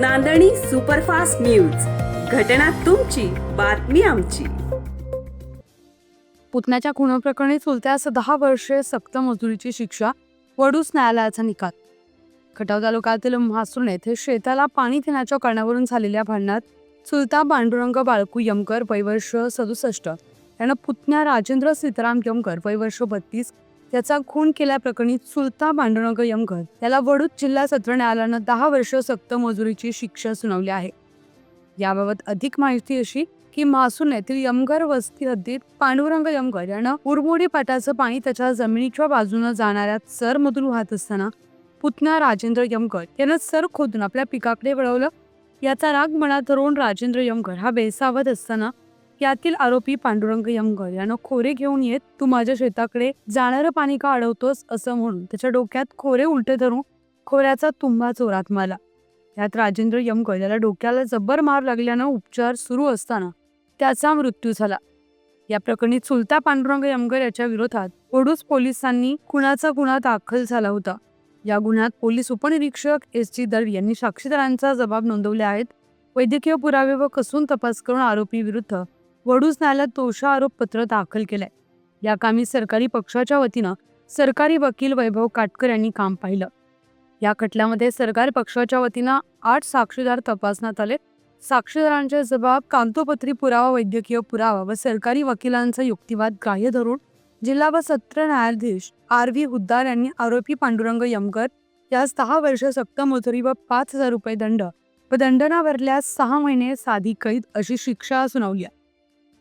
नांदणी superfast news. घटना तुमची बातमी आमची. पुतण्याच्या खुनाप्रकरणी चुलत्यास दहा वर्षे सक्त मजुरीची शिक्षा वडूस न्यायालयाचा निकाल. खटाव तालुक्यातील म्हासुण येथे शेताला पाणी देण्याच्या कारणावरून झालेल्या भांडणात चुलता पांडुरंग बाळकू यमकर वयवर्ष सदुसष्ट. यानं पुतण्या राजेंद्र सीताराम यमकर वयवर्ष बत्तीस त्याचा खून केल्याप्रकरणी सुलता पांडुरंग यमकर याला वडूत जिल्हा सत्र न्यायालयानं दहा वर्ष सक्त मजुरीची शिक्षा सुनावली आहे. याबाबत अधिक माहिती अशी की मासून येथील यमगर वस्ती हद्दीत पांडुरंग यमगर यानं उरमोडी पाटाचं पाणी त्याच्या जमिनीच्या बाजूनं जाणाऱ्या सरमधून वाहत असताना पुतण्या राजेंद्र यमकर यानं सर खोदून आपल्या पिकाकडे वळवलं. याचा राग मनात धरून राजेंद्र यमकर हा बेसावत असताना यातील आरोपी पांडुरंग यमगर यानं खोरे घेऊन येत तू माझ्या शेताकडे जाणारं पाणी का अडवतोस? असं म्हणून त्याच्या डोक्यात खोरे उलटे धरून खोऱ्याचा तुंबा चोरात मारला. यात राजेंद्र यमकर याला डोक्याला जब्बर मार लागल्यानं उपचार सुरू असताना त्याचा मृत्यू झाला. या प्रकरणी चुलता पांडुरंग यमगर याच्या विरोधात ओडूस पोलिसांनी खुनाचा गुन्हा दाखल झाला होता. या गुन्ह्यात पोलीस उपनिरीक्षक एस जी दळवी यांनी साक्षीदारांचा जबाब नोंदवले आहेत. वैद्यकीय पुरावे व कसून तपास करून आरोपी विरुद्ध वडूस न्यायालयात दोषा आरोपपत्र दाखल केलंय. या कामी सरकारी पक्षाच्या वतीनं सरकारी वकील वैभव काटकर यांनी काम पाहिलं. या खटल्यामध्ये सरकारी पक्षाच्या वतीनं आठ साक्षीदार तपासण्यात आले. साक्षीदारांचे जबाब कागदोपत्री पुरावा वैद्यकीय पुरावा व सरकारी वकिलांचा युक्तिवाद ग्राह्य धरून जिल्हा व सत्र न्यायाधीश आर व्ही हुद्दार यांनी आरोपी पांडुरंग यमकर यास दहा वर्ष सक्त मजुरी व पाच हजार रुपये दंड व दंड न भरल्यास सहा महिने साधी कैद अशी शिक्षा सुनावली आहे.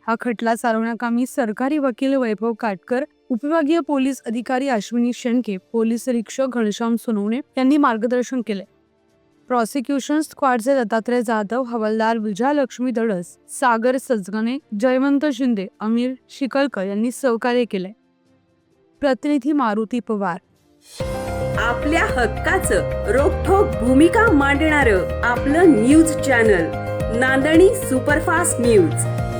हा खटला चालवण्याकामी सरकारी वकील वैभव काटकर उपविभागीय पोलीस अधिकारी अश्विनी शेंडके पोलीस निरीक्षक घनश्याम सोनवणे यांनी मार्गदर्शन केले. प्रॉसिक्युशन स्क्वॉडचे दत्तात्रय जाधव हवालदार विजयालक्ष्मी दडस सागर सजगणे जयवंत शिंदे अमीर शिकलकर यांनी सहकार्य केले. प्रतिनिधी मारुती पवार. आपल्या हक्काचं रोखोक भूमिका मांडणार आपलं न्यूज चॅनल नांदणी सुपरफास्ट न्यूज.